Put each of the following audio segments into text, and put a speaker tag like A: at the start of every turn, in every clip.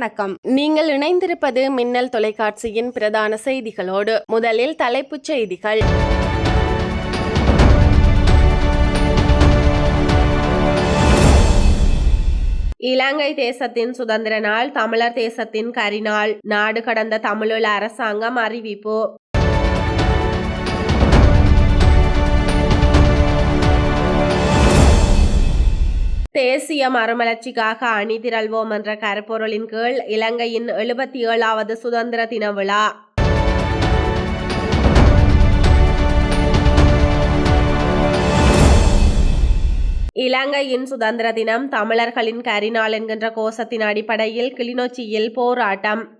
A: வணக்கம். நீங்கள் இணைந்திருப்பது மின்னல் தொலைக்காட்சியின் பிரதான செய்திகளோடு முதலில் தலைப்புச் செய்திகள். இலங்கை தேசத்தின் சுதந்திர நாள் தமிழர் தேசத்தின் கரிநாள் நாடு கடந்த தமிழீழ அரசாங்கம் அறிவிப்பு. தேசிய மறுமலர்ச்சிக்காக அணிதிரள்வோம் என்ற கருப்பொருளின் கீழ் இலங்கையின் எழுபத்தி ஏழாவது சுதந்திர தின விழா. இலங்கையின் சுதந்திர தினம் தமிழர்களின் கரிநாள் என்கின்ற கோஷத்தின் அடிப்படையில் கிளிநொச்சியில் போராட்டம்.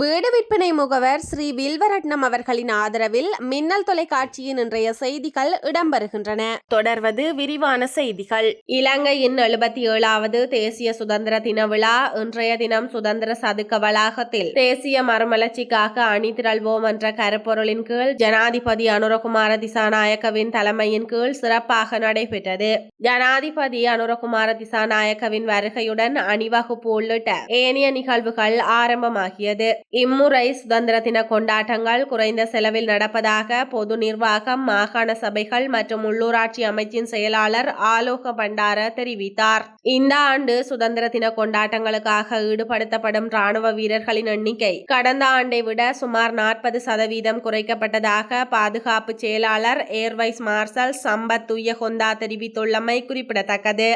A: வீடு விற்பனை முகவர் ஸ்ரீ வில்வரட்னம் அவர்களின் ஆதரவில் மின்னல் தொலைக்காட்சியின் இன்றைய செய்திகள் இடம்பெறுகின்றன. தொடர்வது விரிவான செய்திகள். இலங்கையின் எழுபத்தி ஏழாவது தேசிய சுதந்திர தின விழா இன்றைய தினம் சுதந்திர சதுக்க வளாகத்தில் தேசிய மறுமலர்ச்சிக்காக அணிதிரள்வோம் என்ற கருப்பொருளின் கீழ் ஜனாதிபதி அனுரகுமார திசாநாயக்கவின் தலைமையின் கீழ் சிறப்பாக நடைபெற்றது. ஜனாதிபதி அனுரகுமார திசாநாயக்கவின் வருகையுடன் அணிவகுப்பு உள்ளிட்ட ஏனைய நிகழ்வுகள் ஆரம்பமாகியது. இம்முறை சுதந்திர தின கொண்டாட்டங்கள் குறைந்த செலவில் நடப்பதாக பொது நிர்வாகம் மாகாண சபைகள் மற்றும் உள்ளூராட்சி அமைச்சின் செயலாளர் ஆலோக பண்டார தெரிவித்தார். இந்த ஆண்டு சுதந்திர தின கொண்டாட்டங்களுக்காக ஈடுபடுத்தப்படும் ராணுவ வீரர்களின் எண்ணிக்கை கடந்த ஆண்டை விட சுமார் நாற்பது சதவீதம் குறைக்கப்பட்டதாக பாதுகாப்பு செயலாளர் air vice marshal Sampath Thuyyakontha தெரிவித்துள்ளமை குறிப்பிடத்தக்கது.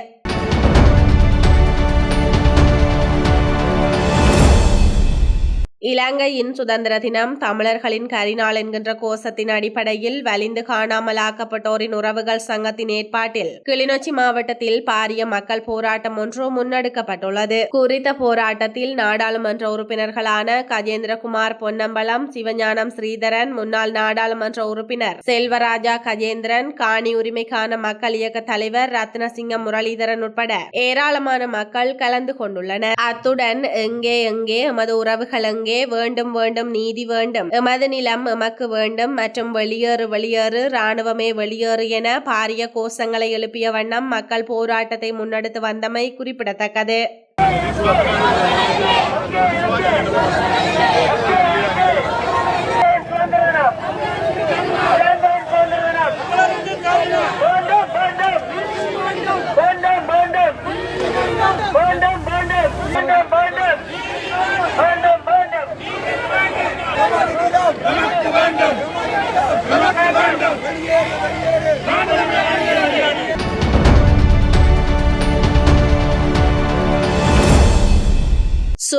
A: இலங்கையின் சுதந்திர தினம் தமிழர்களின் கரிநாள் என்கின்ற கோஷத்தின் அடிப்படையில் வலிந்து காணாமலாக்கப்பட்டோரின் உறவுகள் சங்கத்தின் ஏற்பாட்டில் கிளிநொச்சி மாவட்டத்தில் பாரிய மக்கள் போராட்டம் ஒன்று முன்னெடுக்கப்பட்டுள்ளது. குறித்த போராட்டத்தில் நாடாளுமன்ற உறுப்பினர்களான கஜேந்திரகுமார் பொன்னம்பலம் சிவஞானம் ஸ்ரீதரன் முன்னாள் நாடாளுமன்ற உறுப்பினர் செல்வராஜா கஜேந்திரன் காணி உரிமைக்கான மக்கள் இயக்க தலைவர் ரத்னசிங்கம் முரளிதரன் உட்பட ஏராளமான மக்கள் கலந்து கொண்டுள்ளனர். அத்துடன் எங்கே எங்கே எமது உறவுகள் எங்கே வேண்டும் வேண்டும் நீதி வேண்டும். எமது நிலம் எமக்கு வேண்டும் மற்றும் வெளியேறு வெளியேறு இராணுவமே வெளியேறு என பாரிய கோஷங்களை எழுப்பிய வண்ணம் மக்கள் போராட்டத்தை முன்னெடுத்து வந்தமை குறிப்பிடத்தக்கது.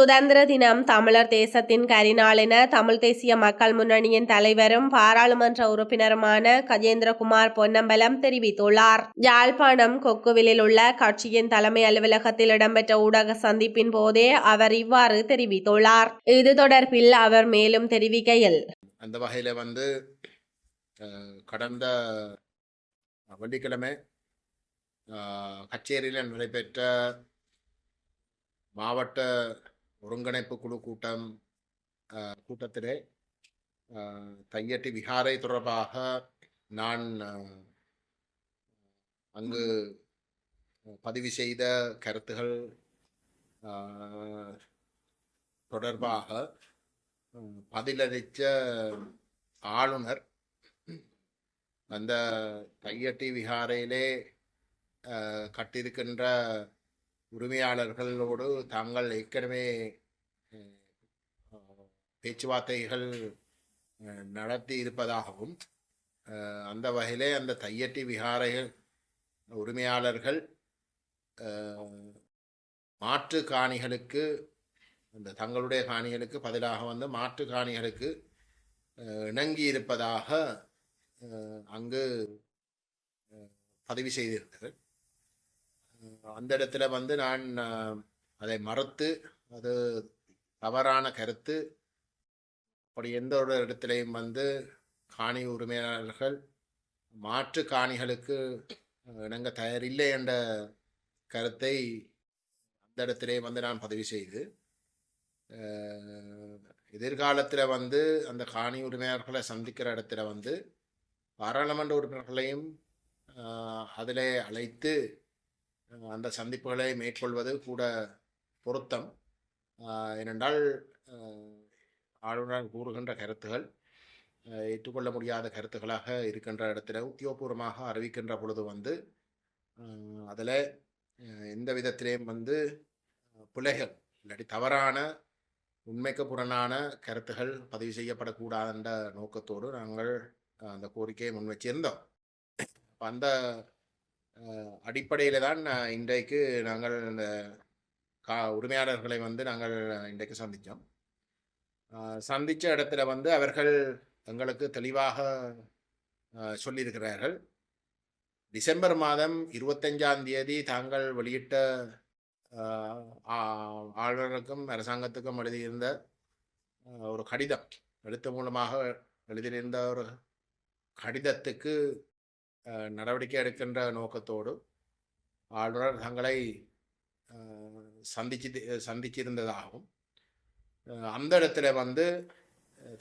A: சுதந்திர தினம் தமிழர் தேசத்தின் கரிநாள் தமிழ் தேசிய மக்கள் முன்னணியின் தலைவரும் பாராளுமன்ற உறுப்பினருமான கஜேந்திரகுமார் பொன்னம்பலம் தெரிவித்துள்ளார். யாழ்ப்பாணம் கொக்குவிலில் உள்ள கட்சியின் தலைமை அலுவலகத்தில் இடம்பெற்ற ஊடக சந்திப்பின் போதே அவர் இவ்வாறு தெரிவித்துள்ளார். இது தொடர்பில் அவர் மேலும் தெரிவிக்கையில்
B: அந்த வகையில் வந்து கடந்த வெள்ளிக்கிழமை கச்சேரியில் நடைபெற்ற மாவட்ட ஒருங்கிணைப்பு குழு கூட்டம் கூட்டத்திலே தையட்டி விகாரை தொடர்பாக நான் அங்கு பதிவு செய்த கருத்துகள் தொடர்பாக பதிலளித்த ஆளுநர் அந்த தையட்டி விகாரையிலே கட்டியிருக்கின்ற உரிமையாளர்களோடு தாங்கள் ஏற்கனவே பேச்சுவார்த்தைகள் நடத்தி இருப்பதாகவும் அந்த வகையிலே அந்த தையட்டி விகாரைகள் உரிமையாளர்கள் மாற்று காணிகளுக்கு அந்த தங்களுடைய காணிகளுக்கு பதிலாக வந்து மாற்று காணிகளுக்கு இணங்கி இருப்பதாக அங்கு பதிவு செய்திருந்தது அந்த இடத்துல வந்து நான் அதை மறுத்து அது தவறான கருத்து. அப்படி எந்த ஒரு இடத்துலையும் வந்து காணி உரிமையாளர்கள் மாற்று காணிகளுக்கு இணங்க தயாரில்லை என்ற கருத்தை அந்த இடத்திலே வந்து நான் பதிவு செய்து எதிர்காலத்தில் வந்து அந்த காணி உரிமையாளர்களை சந்திக்கிற இடத்துல வந்து பாராளுமன்ற உறுப்பினர்களையும் அதில் அழைத்து அந்த சந்திப்புகளை மேற்கொள்வது கூட பொருத்தம். ஏனென்றால் ஆளுநர் கூறுகின்ற கருத்துகள் ஏற்றுக்கொள்ள முடியாத கருத்துக்களாக இருக்கின்ற இடத்துல உத்தியோகபூர்வமாக அறிவிக்கின்ற பொழுது வந்து அதில் எந்த விதத்திலேயும் வந்து அஹ், பிழைகள் இல்லாட்டி தவறான உண்மைக்கு புறனான கருத்துகள் பதிவு செய்யப்படக்கூடாதுன்ற நோக்கத்தோடு நாங்கள் அந்த கோரிக்கையை முன்வச்சிருந்தோம். அப்ப அந்த அடிப்படையில் தான் இன்றைக்கு நாங்கள் இந்த கா உரிமையாளர்களை வந்து நாங்கள் இன்றைக்கு சந்தித்தோம் சந்தித்த இடத்துல வந்து அவர்கள் எங்களுக்கு தெளிவாக சொல்லியிருக்கிறார்கள். டிசம்பர் மாதம் இருபத்தஞ்சாம் தேதி தாங்கள் வெளியிட்ட ஆளுநருக்கும் அரசாங்கத்துக்கும் எழுதியிருந்த ஒரு கடிதம். எழுத்து மூலமாக எழுதியிருந்த ஒரு கடிதத்துக்கு நடவடிக்கை எடுக்கின்ற நோக்கத்தோடு ஆளுநர் தங்களை சந்திச்சு சந்திச்சிருந்ததாகவும் அந்த இடத்துல வந்து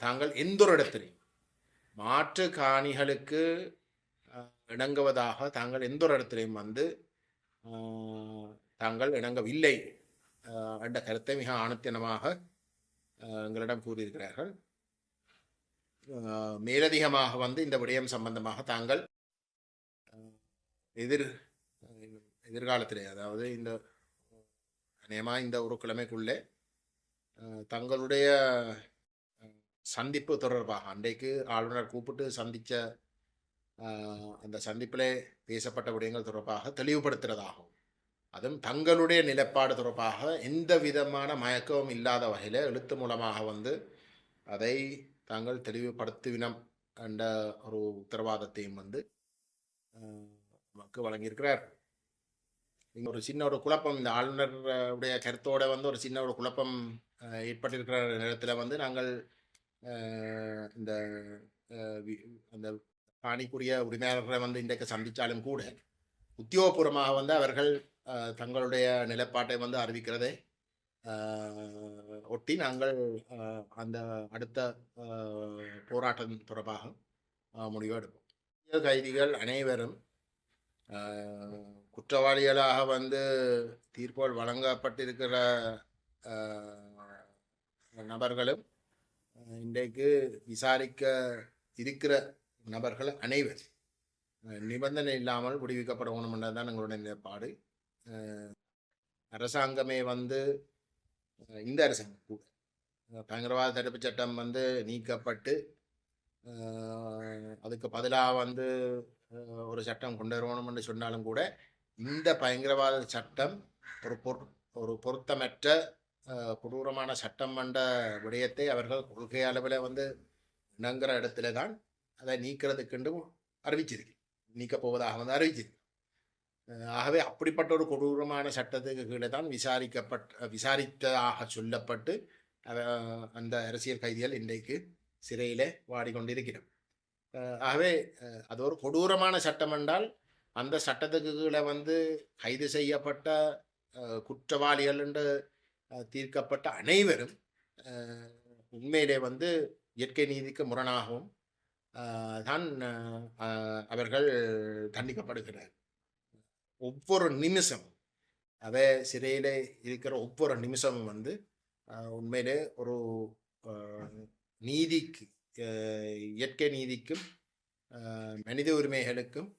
B: தாங்கள் எந்த ஒரு இடத்துலையும் மாற்று காணிகளுக்கு இணங்குவதாக தாங்கள் எந்த ஒரு இடத்துலையும் வந்து தாங்கள் இணங்கவில்லை என்ற கருத்தை மிக ஆணித்தனமாக எங்களிடம் கூறியிருக்கிறார்கள். மேலதிகமாக வந்து இந்த விடயம் சம்பந்தமாக தாங்கள் எதிர் எதிர்காலத்திலே அதாவது இந்த அநேகமாக இந்த ஒரு கிழமைக்குள்ளே தங்களுடைய சந்திப்பு தொடர்பாக அன்றைக்கு ஆளுநர் கூப்பிட்டு சந்தித்த அந்த சந்திப்பிலே பேசப்பட்ட விடயங்கள் தொடர்பாக தெளிவுபடுத்துகிறதாகவும் அதுவும் தங்களுடைய நிலைப்பாடு தொடர்பாக எந்த விதமான மயக்கமும் இல்லாத வகையில் எழுத்து மூலமாக வந்து அதை தாங்கள் தெளிவுபடுத்துவினம் என்ற ஒரு உத்தரவாதத்தையும் வந்து நமக்கு வழங்கியிருக்கிறார். இங்கே ஒரு சின்ன ஒரு குழப்பம் இந்த ஆளுநருடைய கருத்தோட வந்து ஒரு சின்ன ஒரு குழப்பம் ஏற்பட்டிருக்கிற நேரத்தில் வந்து நாங்கள் இந்த வி- அந்த காணிக்குரிய உரிமையாளர்களை வந்து இன்றைக்கு சந்தித்தாலும் கூட உத்தியோகபூர்வமாக வந்து அவர்கள் தங்களுடைய நிலைப்பாட்டை வந்து அறிவிக்கிறதை ஒட்டி நாங்கள் அந்த அடுத்த போராட்டம் தொடர்பாக முடிவெடுப்போம் முடிவு எடுப்போம். கைதிகள் அனைவரும் குற்றவாளிகளாக வந்து தீர்ப்புகள் வழங்கப்பட்டிருக்கிற நபர்களும் இன்றைக்கு விசாரிக்க இருக்கிற நபர்கள் அனைவர் நிபந்தனை இல்லாமல் விடுவிக்கப்பட வேணும்ன்றது தான் எங்களுடைய நிலைப்பாடு அரசாங்கமே வந்து இந்த அரசாங்கம் கூட பயங்கரவாத தடுப்பு சட்டம் வந்து நீக்கப்பட்டு அதுக்கு பதிலாக வந்து ஒரு சட்டம் கொண்டு வரணும்னு சொன்னாலும் கூட இந்த பயங்கரவாத சட்டம் ஒரு பொரு ஒரு பொருத்தமற்ற கொடூரமான சட்டம் என்ற விடயத்தை அவர்கள் கொள்கை அளவில் வந்து இணங்குற இடத்துல தான் அதை நீக்கிறதுக்குண்டு அறிவிச்சிருக்கு நீக்கப் போவதாக வந்து அறிவிச்சிருக்கு ஆகவே அப்படிப்பட்ட ஒரு கொடூரமான சட்டத்துக்கு கீழே தான் விசாரிக்கப்பட்ட விசாரித்ததாக சொல்லப்பட்டு அந்த அரசியல் கைதிகள் இன்றைக்கு சிறையிலே வாடிக்கொண்டிருக்கிறோம் ஆகவே அது ஒரு கொடூரமான சட்டம் என்றால் அந்த சட்டத்துக்கு கீழே வந்து கைது செய்யப்பட்ட குற்றவாளிகள் என்று தீர்க்கப்பட்ட அனைவரும் உண்மையிலே வந்து இயற்கை நீதிக்கு முரணாகவும் தான் அவர்கள் தண்டிக்கப்படுகிறார். ஒவ்வொரு நிமிஷம் அவ சிறையில் இருக்கிற ஒவ்வொரு நிமிஷமும் வந்து உண்மையிலே ஒரு நீதிக்கு இயற்கை நீதிக்கும் மனித உரிமைகளுக்கும்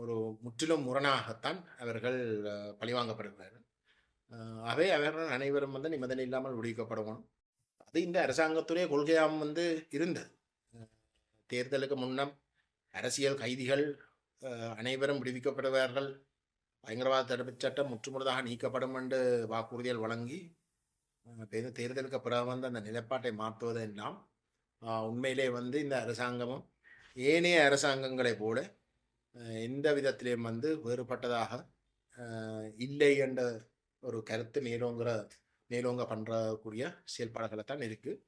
B: ஒரு முற்றிலும் முரணாகத்தான் அவர்கள் பழிவாங்கப்படுகிறார்கள். ஆகவே அவர்கள் அனைவரும் வந்து நிபந்தனை இல்லாமல் விடுவிக்கப்படணும் அது இந்த அரசாங்கத்துடைய கொள்கையாம் வந்து இருந்தது. தேர்தலுக்கு முன்னம் அரசியல் கைதிகள் அனைவரும் விடுவிக்கப்படுவார்கள். பயங்கரவாத தடுப்புச் சட்டம் முற்றுமுழுதாக நீக்கப்படும் என்று வாக்குறுதிகள் வழங்கி தேர்தலுக்கு பிறகு வந்து அந்த நிலைப்பாட்டை மாற்றுவதெல்லாம் உண்மையிலே வந்து இந்த அரசாங்கமும் ஏனைய அரசாங்கங்களைப் போல எந்த விதத்திலையும் வந்து வேறுபட்டதாக இல்லை என்ற ஒரு கருத்து மேலோங்கிற மேலோங்க பண்ணுறக்கூடிய செயல்பாடுகளை தான் இருக்குது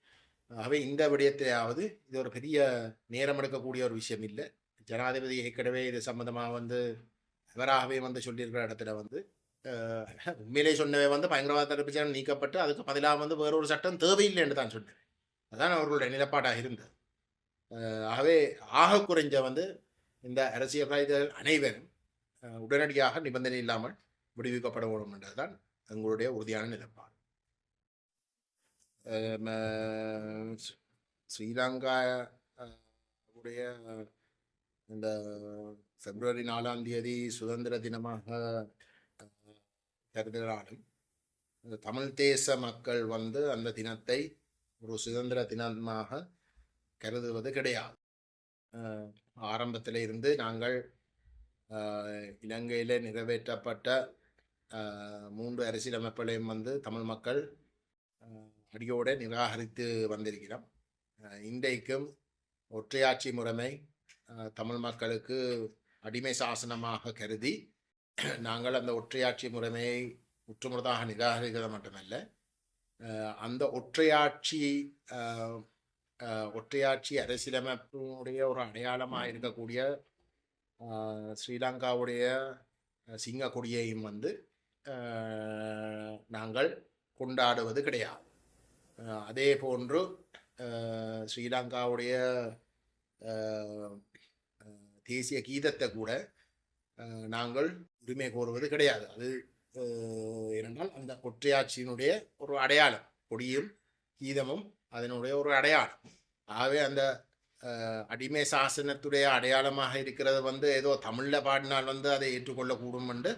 B: ஆகவே இந்த விடயத்திலாவது இது ஒரு பெரிய நேரம் எடுக்கக்கூடிய ஒரு விஷயம் இல்லை. ஜனாதிபதி ஏற்கனவே இது சம்மந்தமாக வந்து அவராகவே வந்து சொல்லியிருக்கிற இடத்துல வந்து உண்மையிலே சொன்னவே வந்து பயங்கரவாத தடுப்பு சட்டம் நீக்கப்பட்டு அதுக்கு பதிலாக வந்து வேறொரு சட்டம் தேவையில்லைன்னு தான் சொன்னேன் அதான் அவர்களுடைய நிலப்பாடாக இருந்தது. ஆகவே ஆக குறைஞ்ச வந்து இந்த அரசியல் கைதிகள் அனைவரும் உடனடியாக நிபந்தனை இல்லாமல் விடுவிக்கப்பட வேண்டும் என்றதுதான் எங்களுடைய உறுதியான நிலப்பாடு. ஸ்ரீலங்கா அஹ், உடைய இந்த பிப்ரவரி நாலாம் தேதி சுதந்திர தினமாக கருதினாலும் தமிழ் தேச மக்கள் வந்து அந்த தினத்தை ஒரு சுதந்திர தினமாக கருதுவது கிடையாது. ஆரம்பத்தில் இருந்து நாங்கள் இலங்கையில் நிறைவேற்றப்பட்ட மூன்று அரசியலமைப்புகளையும் வந்து தமிழ் மக்கள் அடியோடு நிராகரித்து வந்திருக்கிறோம். இன்றைக்கும் ஒற்றையாட்சி முறைமை தமிழ் மக்களுக்கு அடிமை சாசனமாக கருதி நாங்கள் அந்த ஒற்றையாட்சி முறைமையை முற்றுமுழுதாக நிராகரிக்கிறது மட்டுமல்ல அந்த ஒற்றையாட்சி ஒற்றையாட்சி அரசியலமைப்பினுடைய ஒரு அடையாளமாக இருக்கக்கூடிய ஸ்ரீலங்காவுடைய சிங்க கொடியையும் வந்து நாங்கள் கொண்டாடுவது கிடையாது. அதே போன்று ஸ்ரீலங்காவுடைய தேசிய கீதத்தை கூட நாங்கள் உரிமை கோருவது கிடையாது. அது ஏனென்றால் அந்த ஒற்றையாட்சியினுடைய ஒரு அடையாளம் கொடியும் கீதமும் அதனுடைய ஒரு அடையாளம். ஆகவே அந்த அடிமை சாசனத்துடைய அடையாளமாக இருக்கிறது வந்து ஏதோ தமிழில் பாடினால் வந்து அதை ஏற்றுக்கொள்ளக்கூடும் என்று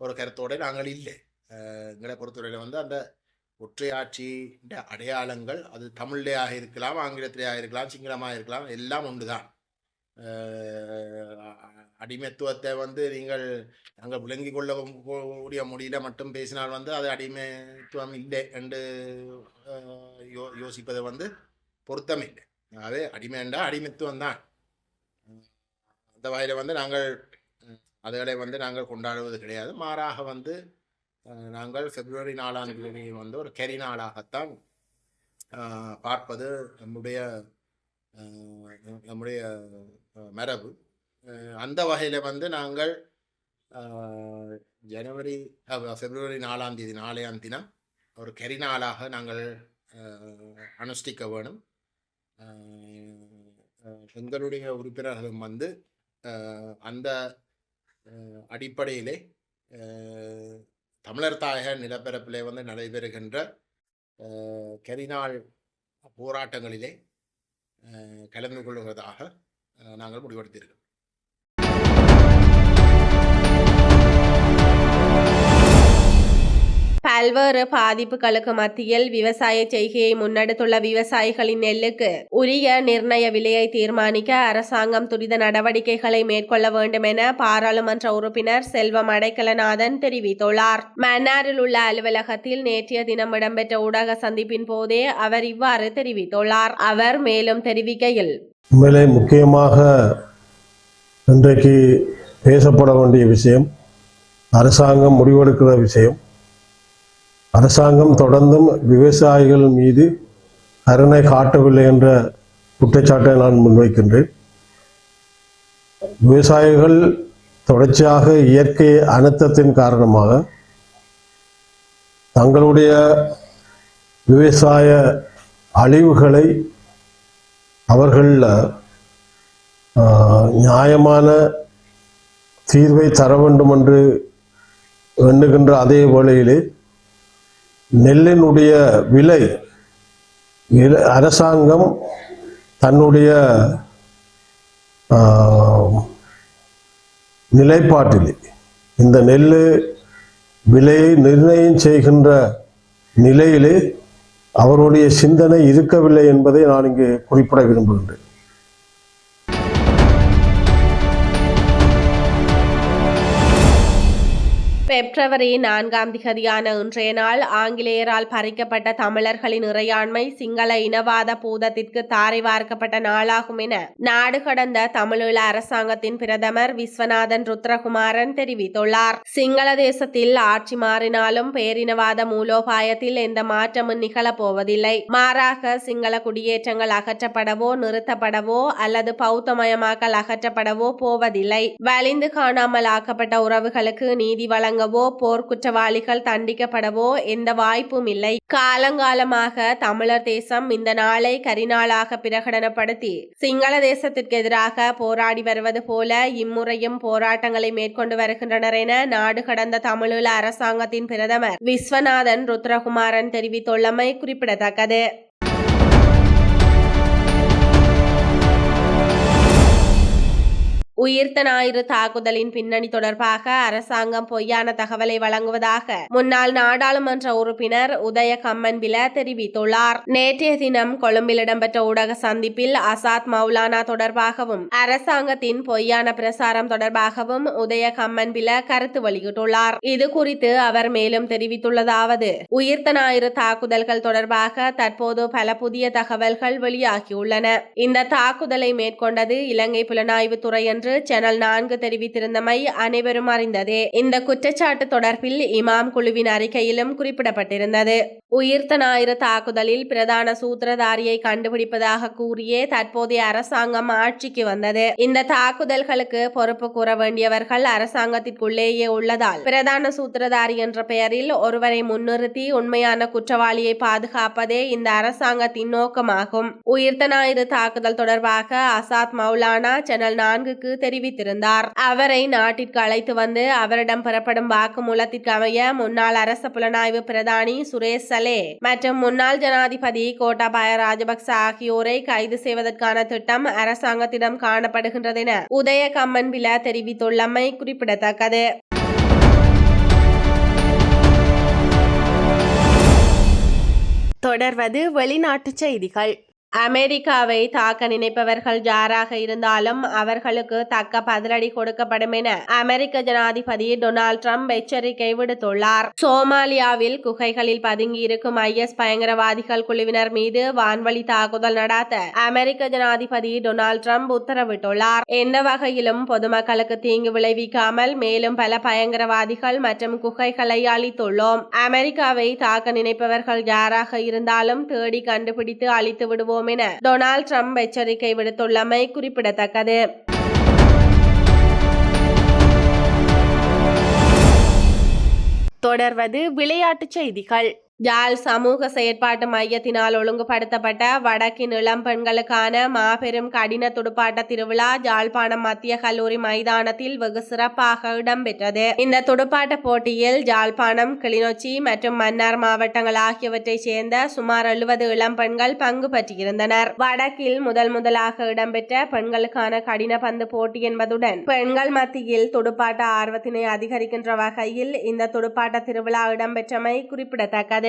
B: ஒரு கருத்தோடு நாங்கள் இல்லை. எங்களை பொறுத்தவரையில் வந்து அந்த ஒற்றையாட்சியின் அடையாளங்கள் அது தமிழ்லேயாக இருக்கலாம் ஆங்கிலத்திலேயாக இருக்கலாம் சிங்களமாக இருக்கலாம் எல்லாம் ஒன்று தான் அடிமைத்துவத்தை வந்து நீங்கள் நாங்கள் விளங்கி கொள்ள கூடிய மொழியில மட்டும் பேசினால் வந்து அது அடிமைத்துவம் இல்லை என்று யோ யோசிப்பது வந்து பொருத்தமில்லை. அது அடிமைண்டா அடிமைத்துவம் தான். அந்த வகையில் வந்து நாங்கள் அதுகளை வந்து நாங்கள் கொண்டாடுவது கிடையாது. மாறாக வந்து நாங்கள் பிப்ரவரி நாலாம் தேதி வந்து ஒரு கரி நாளாகத்தான் பார்ப்பது நம்முடைய நம்முடைய மரபு. அந்த வகையில் வந்து நாங்கள் ஜனவரி பிப்ரவரி நாலாம் தேதி நாளையாம் தினம் ஒரு கரி நாளாக நாங்கள் அனுஷ்டிக்க வேணும். எங்களுடைய உறுப்பினர்களும் வந்து அந்த அடிப்படையிலே தமிழர் தாயக நிலப்பரப்பிலே வந்து நடைபெறுகின்ற கரிநாள் போராட்டங்களிலே கலந்து கொள்வதாக நாங்கள் முடிவெடுத்திருக்கிறோம்
A: பல்வேறு பாதிப்புகளுக்கு மத்தியில் விவசாய செய்கையை முன்னெடுத்துள்ள விவசாயிகளின் நெல்லுக்கு உரிய நிர்ணய விலையை தீர்மானிக்க அரசாங்கம் துரித நடவடிக்கைகளை மேற்கொள்ள வேண்டும் என பாராளுமன்ற உறுப்பினர் செல்வம் அடைக்கலநாதன் தெரிவித்துள்ளார். மன்னாரில் உள்ள அலுவலகத்தில் நேற்றைய தினம் இடம்பெற்ற ஊடக சந்திப்பின் போதே அவர் இவ்வாறு தெரிவித்துள்ளார். அவர் மேலும் தெரிவிக்கையில்
C: உண்மையிலே முக்கியமாக இன்றைக்கு பேசப்பட வேண்டிய விஷயம் அரசாங்கம் முடிவெடுக்கிற விஷயம் அரசாங்கம் தொடர்ந்தும் விவசாயிகள் மீது கருணை காட்டவில்லை என்ற குற்றச்சாட்டை நான் முன்வைக்கின்றேன். விவசாயிகள் தொடர்ச்சியாக இயற்கை அனர்த்தத்தின் காரணமாக தங்களுடைய விவசாய அழிவுகளை அவர்கள் நியாயமான தீர்வை தர வேண்டும் என்று எண்ணுகின்ற அதே வேளையிலே நெல்லினுடைய விலை விலை- அரசாங்கம் தன்னுடைய நிலைப்பாட்டிலே இந்த நெல் விலையை நிர்ணயம் செய்கின்ற நிலையிலே அவருடைய சிந்தனை இருக்கவில்லை என்பதை நான் இங்கு குறிப்பிட விரும்புகின்றேன்.
A: பிப்ரவரி நான்காம் திகதியான இன்றைய நாள் ஆங்கிலேயரால் பறிக்கப்பட்ட தமிழர்களின் இறையாண்மை சிங்கள இனவாத பூதத்திற்கு தாரை வார்க்கப்பட்ட நாளாகும் என நாடு கடந்த தமிழீழ அரசாங்கத்தின் பிரதமர் விஸ்வநாதன் ருத்ரகுமாரன் தெரிவித்துள்ளார். சிங்கள தேசத்தில் ஆட்சி மாறினாலும் பேரினவாத மூலோபாயத்தில் எந்த மாற்றமும் நிகழப்போவதில்லை மாறாக சிங்கள குடியேற்றங்கள் அகற்றப்படவோ நிறுத்தப்படவோ அல்லது பௌத்தமயமாக்கல் அகற்றப்படவோ போவதில்லை. வலிந்து காணாமல் ஆக்கப்பட்ட உறவுகளுக்கு நீதி வழங்கவோ போர்க்குற்றவாளிகள் தண்டிக்கப்படவோ எந்த வாய்ப்பும் இல்லை. காலங்காலமாக தமிழர் தேசம் இந்த நாளை கரிநாளாக பிரகடனப்படுத்தி சிங்கள தேசத்திற்கு எதிராக போராடி வருவது போல இம்முறையும் போராட்டங்களை மேற்கொண்டு வருகின்றனர் என நாடு கடந்த தமிழீழ அரசாங்கத்தின் பிரதமர் விஸ்வநாதன் ருத்ரகுமாரன் தெரிவித்துள்ளமை குறிப்பிடத்தக்கது. உயிர்த்த ஞாயிறு தாக்குதலின் பின்னணி தொடர்பாக அரசாங்கம் பொய்யான தகவலை வழங்குவதாக முன்னாள் நாடாளுமன்ற உறுப்பினர் உதய கம்மன்பில தெரிவித்துள்ளார். நேற்றைய தினம் கொழும்பில் இடம்பெற்ற ஊடக சந்திப்பில் அசாத் மௌலானா தொடர்பாகவும் அரசாங்கத்தின் பொய்யான பிரசாரம் தொடர்பாகவும் உதய கம்மன்பில கருத்து வெளியிட்டுள்ளார். இது குறித்து அவர் மேலும் தெரிவித்துள்ளதாவது உயிர்த்த ஞாயிறு தாக்குதல்கள் தொடர்பாக தற்போது பல புதிய தகவல்கள் வெளியாகியுள்ளன. இந்த தாக்குதலை மேற்கொண்டது இலங்கை புலனாய்வுத்துறை என்று சேனல் நான்கு தெரிவித்திருந்தமை அனைவரும் அறிந்ததே. இந்த குற்றச்சாட்டு தொடர்பில் இமாம் குழுவின் அறிக்கையிலும் குறிப்பிடப்பட்டிருந்தது. உயிர்த்த ஞாயிறு தாக்குதலில் பிரதான சூத்திரதாரியை கண்டுபிடிப்பதாக கூறியே தற்போதைய அரசாங்கம் ஆட்சிக்கு வந்தது. இந்த தாக்குதல்களுக்கு பொறுப்பு கூற வேண்டியவர்கள் அரசாங்கத்திற்குள்ளேயே உள்ளதால் பிரதான சூத்திரதாரி என்ற பெயரில் ஒருவரை முன்னிறுத்தி உண்மையான குற்றவாளியை பாதுகாப்பதே இந்த அரசாங்கத்தின் நோக்கமாகும். உயிர்த்த ஞாயிறு தாக்குதல் தொடர்பாக அசாத் மௌலானா சேனல் நான்குக்கு தெரிவித்திருந்தார். அவரை நாட்டிற்கு அழைத்து வந்து அவரிடம் பெறப்படும் வாக்குமூலத்திற்கு அமைய முன்னாள் அரச புலனாய்வு பிரதானி சுரேஷ் சலே மற்றும் முன்னாள் ஜனாதிபதி கோட்டாபாய ராஜபக்ச ஆகியோரை கைது செய்வதற்கான திட்டம் அரசாங்கத்திடம் காணப்படுகின்றது என உதய கம்மன்பில தெரிவித்துள்ளமை குறிப்பிடத்தக்கது. தொடர்வது வெளிநாட்டு செய்திகள். அமெரிக்காவை தாக்க நினைப்பவர்கள் யாராக இருந்தாலும் அவர்களுக்கு தக்க பதிலடி கொடுக்கப்படும் என அமெரிக்க ஜனாதிபதி டொனால்ட் ட்ரம்ப் எச்சரிக்கை விடுத்துள்ளார். சோமாலியாவில் குகைகளில் பதுங்கியிருக்கும் ஐஎஸ் பயங்கரவாதிகள் குழுவினர் மீது வான்வழி தாக்குதல் நடாத்த அமெரிக்க ஜனாதிபதி டொனால்ட் ட்ரம்ப் உத்தரவிட்டுள்ளார். எந்த வகையிலும் பொதுமக்களுக்கு தீங்கு விளைவிக்காமல் மேலும் பல பயங்கரவாதிகள் மற்றும் குகைகளை அழித்துள்ளோம். அமெரிக்காவை தாக்க நினைப்பவர்கள் யாராக இருந்தாலும் தேடி கண்டுபிடித்து அழித்து விடுவோம் என டொனால்ட் ட்ரம்ப் எச்சரிக்கை விடுத்துள்ளமை குறிப்பிடத்தக்கது. தொடர்வது விளையாட்டுச் செய்திகள். யாழ் சமூக செயற்பாட்டு மையத்தினால் ஒழுங்குபடுத்தப்பட்ட வடக்கின் இளம் பெண்களுக்கான மாபெரும் கடின துடுப்பாட்ட திருவிழா யாழ்ப்பாணம் மத்திய கல்லூரி மைதானத்தில் வெகு சிறப்பாக இடம்பெற்றது. இந்த துடுப்பாட்ட போட்டியில் யாழ்ப்பாணம் கிளிநொச்சி மற்றும் மன்னார் மாவட்டங்கள் ஆகியவற்றைச் சேர்ந்த சுமார் எழுபது இளம் பெண்கள் பங்கு பற்றியிருந்தனர் வடக்கில் முதல் முதலாக இடம்பெற்ற பெண்களுக்கான கடின பந்து போட்டி என்பதுடன் பெண்கள் மத்தியில் துடுப்பாட்ட ஆர்வத்தினை அதிகரிக்கின்ற வகையில் இந்த துடுப்பாட்ட திருவிழா இடம்பெற்றமை குறிப்பிடத்தக்கது.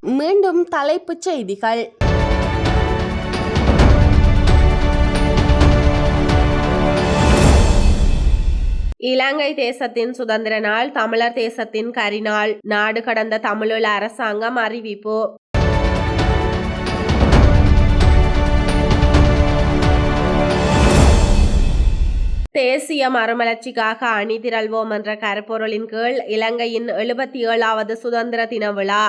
A: மீண்டும் தலைப்புச் செய்திகள். இலங்கை தேசத்தின் சுதந்திர நாள் தமிழர் தேசத்தின் கரிநாள் நாடு கடந்த தமிழீழ அரசாங்கம் அறிவிப்பு. தேசிய மறுமலர்ச்சிக்காக அணிதிரள்வோம் என்ற கருப்பொருளின் கீழ் இலங்கையின் எழுபத்தி ஏழாவது சுதந்திர தின விழா.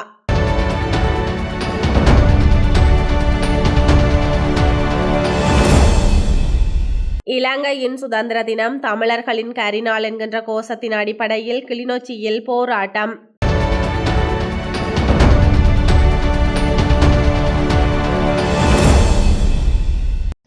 A: இலங்கையின் சுதந்திர தினம் தமிழர்களின் கரிநாள் என்கின்ற கோஷத்தின் அடிப்படையில் கிளிநொச்சியில் போராட்டம்.